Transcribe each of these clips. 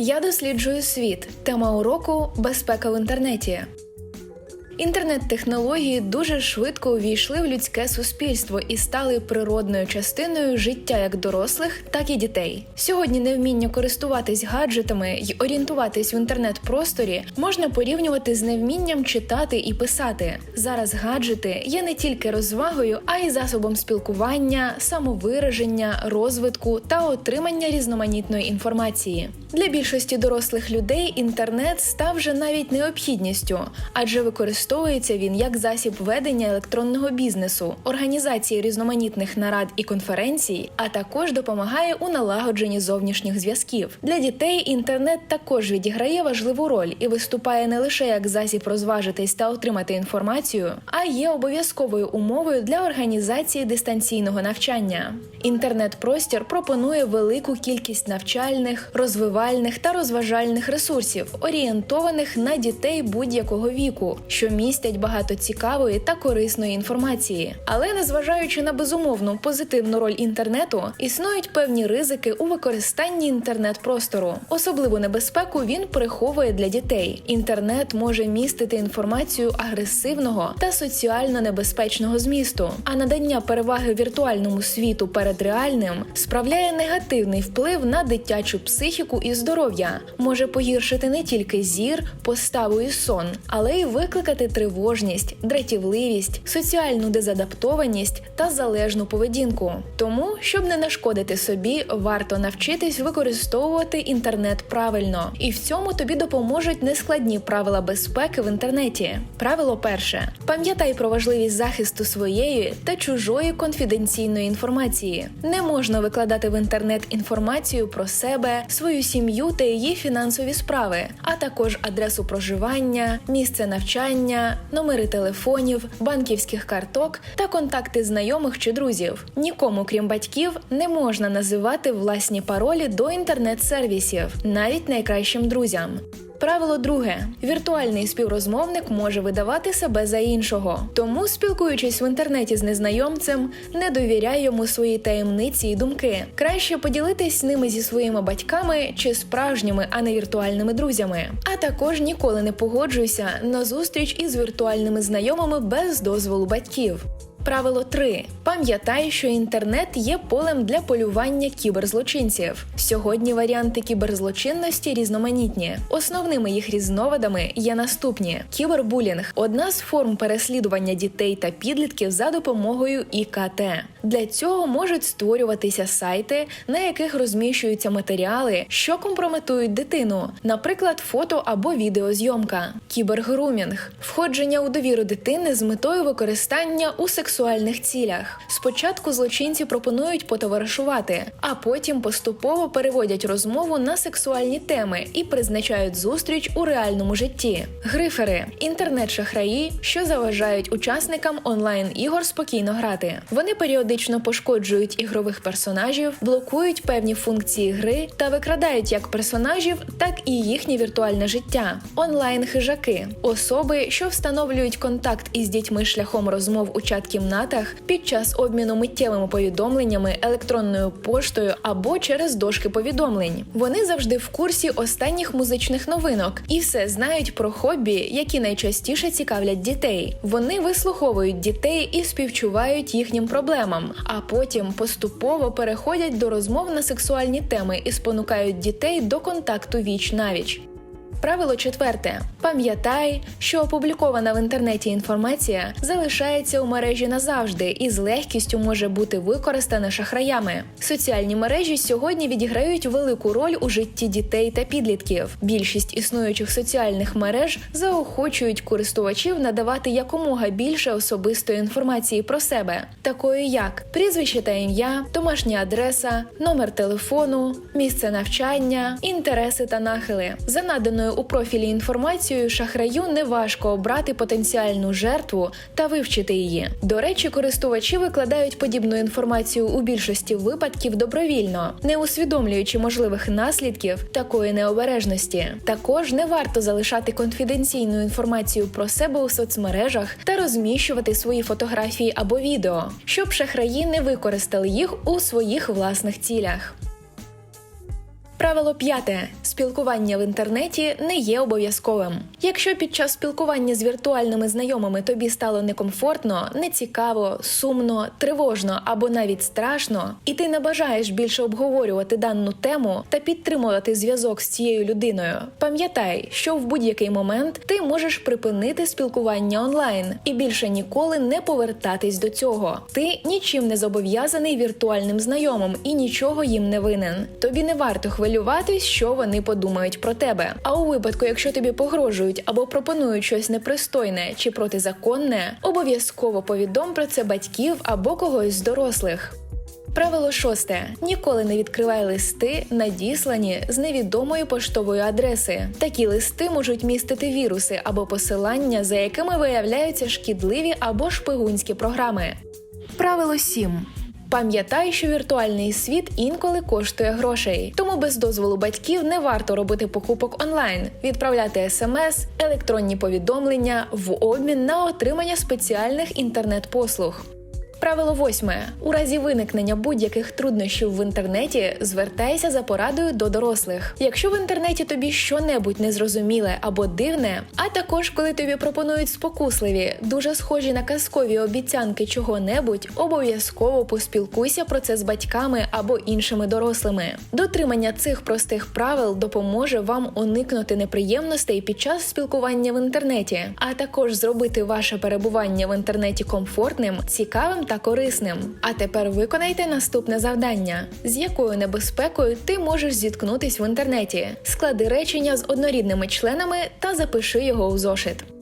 Я досліджую світ. Тема уроку безпека в інтернеті. Інтернет-технології дуже швидко увійшли в людське суспільство і стали природною частиною життя як дорослих, так і дітей. Сьогодні невміння користуватись гаджетами й орієнтуватись в інтернет-просторі можна порівнювати з невмінням читати і писати. Зараз гаджети є не тільки розвагою, а й засобом спілкування, самовираження, розвитку та отримання різноманітної інформації. Для більшості дорослих людей інтернет став вже навіть необхідністю, адже використовується він як засіб ведення електронного бізнесу, організації різноманітних нарад і конференцій, а також допомагає у налагодженні зовнішніх зв'язків. Для дітей інтернет також відіграє важливу роль і виступає не лише як засіб розважитись та отримати інформацію, а є обов'язковою умовою для організації дистанційного навчання. Інтернет-простір пропонує велику кількість навчальних, розвивальних та розважальних ресурсів, орієнтованих на дітей будь-якого віку, що містять багато цікавої та корисної інформації. Але незважаючи на безумовну позитивну роль інтернету, існують певні ризики у використанні інтернет-простору. Особливу небезпеку він приховує для дітей. Інтернет може містити інформацію агресивного та соціально небезпечного змісту, а надання переваги віртуальному світу перед реальним справляє негативний вплив на дитячу психіку і здоров'я, може погіршити не тільки зір, поставу і сон, але й викликати тривожність, дратівливість, соціальну дезадаптованість та залежну поведінку. Тому, щоб не нашкодити собі, варто навчитись використовувати інтернет правильно, і в цьому тобі допоможуть нескладні правила безпеки в інтернеті. Правило перше: пам'ятай про важливість захисту своєї та чужої конфіденційної інформації. Не можна викладати в інтернет інформацію про себе, свою сім'ю та її фінансові справи, а також адресу проживання, місце навчання, номери телефонів, банківських карток та контакти знайомих чи друзів. Нікому, крім батьків, не можна називати власні паролі до інтернет-сервісів, навіть найкращим друзям. Правило друге: віртуальний співрозмовник може видавати себе за іншого. Тому, спілкуючись в інтернеті з незнайомцем, не довіряй йому свої таємниці і думки. Краще поділитись ними зі своїми батьками чи справжніми, а не віртуальними друзями. А також ніколи не погоджуйся на зустріч із віртуальними знайомими без дозволу батьків. Правило 3. Пам'ятай, що інтернет є полем для полювання кіберзлочинців. Сьогодні варіанти кіберзлочинності різноманітні. Основними їх різновидами є наступні: кібербулінг одна з форм переслідування дітей та підлітків за допомогою ІКТ. Для цього можуть створюватися сайти, на яких розміщуються матеріали, що компрометують дитину, наприклад, фото або відеозйомка, кібергрумінг входження у довіру дитини з метою використання у сексуальних цілях. Спочатку злочинці пропонують потоваришувати, а потім поступово переводять розмову на сексуальні теми і призначають зустріч у реальному житті. Грифери інтернет-шахраї, що заважають учасникам онлайн-ігор спокійно грати. Вони періодично пошкоджують ігрових персонажів, блокують певні функції гри та викрадають як персонажів, так і їхнє віртуальне життя. Онлайн-хижаки особи, що встановлюють контакт із дітьми шляхом розмов у чат-кімнатах під час обміну миттєвими повідомленнями, електронною поштою або через дошки повідомлень. Вони завжди в курсі останніх музичних новинок і все знають про хобі, які найчастіше цікавлять дітей. Вони вислуховують дітей і співчувають їхнім проблемам, а потім поступово переходять до розмов на сексуальні теми і спонукають дітей до контакту віч навіч. Правило четверте: пам'ятай, що опублікована в інтернеті інформація залишається у мережі назавжди і з легкістю може бути використана шахраями. Соціальні мережі сьогодні відіграють велику роль у житті дітей та підлітків. Більшість існуючих соціальних мереж заохочують користувачів надавати якомога більше особистої інформації про себе, такої як прізвище та ім'я, домашня адреса, номер телефону, місце навчання, інтереси та нахили. За наданою у профілі інформацією шахраю неважко обрати потенціальну жертву та вивчити її. До речі, користувачі викладають подібну інформацію у більшості випадків добровільно, не усвідомлюючи можливих наслідків такої необережності. Також не варто залишати конфіденційну інформацію про себе у соцмережах та розміщувати свої фотографії або відео, щоб шахраї не використали їх у своїх власних цілях. Правило п'яте: спілкування в інтернеті не є обов'язковим. Якщо під час спілкування з віртуальними знайомими тобі стало некомфортно, нецікаво, сумно, тривожно або навіть страшно, і ти не бажаєш більше обговорювати дану тему та підтримувати зв'язок з цією людиною, пам'ятай, що в будь-який момент ти можеш припинити спілкування онлайн і більше ніколи не повертатись до цього. Ти нічим не зобов'язаний віртуальним знайомим і нічого їм не винен. Тобі не варто хвилюватись, що вони подумають про тебе. А у випадку, якщо тобі погрожують або пропонують щось непристойне чи протизаконне, обов'язково повідом про це батьків або когось з дорослих. Правило шосте: ніколи не відкривай листи, надіслані з невідомої поштової адреси. Такі листи можуть містити віруси або посилання, за якими виявляються шкідливі або шпигунські програми. Правило 7. Пам'ятай, що віртуальний світ інколи коштує грошей, тому без дозволу батьків не варто робити покупок онлайн, відправляти смс, електронні повідомлення в обмін на отримання спеціальних інтернет-послуг. Правило восьме: у разі виникнення будь-яких труднощів в інтернеті звертайся за порадою до дорослих. Якщо в інтернеті тобі щонебудь незрозуміле або дивне, а також коли тобі пропонують спокусливі, дуже схожі на казкові обіцянки чого-небудь, обов'язково поспілкуйся про це з батьками або іншими дорослими. Дотримання цих простих правил допоможе вам уникнути неприємностей під час спілкування в інтернеті, а також зробити ваше перебування в інтернеті комфортним, цікавим та корисним. А тепер виконайте наступне завдання: з якою небезпекою ти можеш зіткнутись в інтернеті. Склади речення з однорідними членами та запиши його у зошит.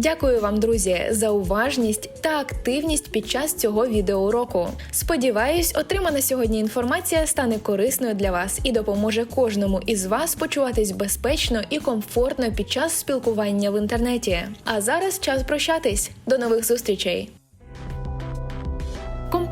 Дякую вам, друзі, за уважність та активність під час цього відеоуроку. Сподіваюсь, отримана сьогодні інформація стане корисною для вас і допоможе кожному із вас почуватись безпечно і комфортно під час спілкування в інтернеті. А зараз час прощатись. До нових зустрічей!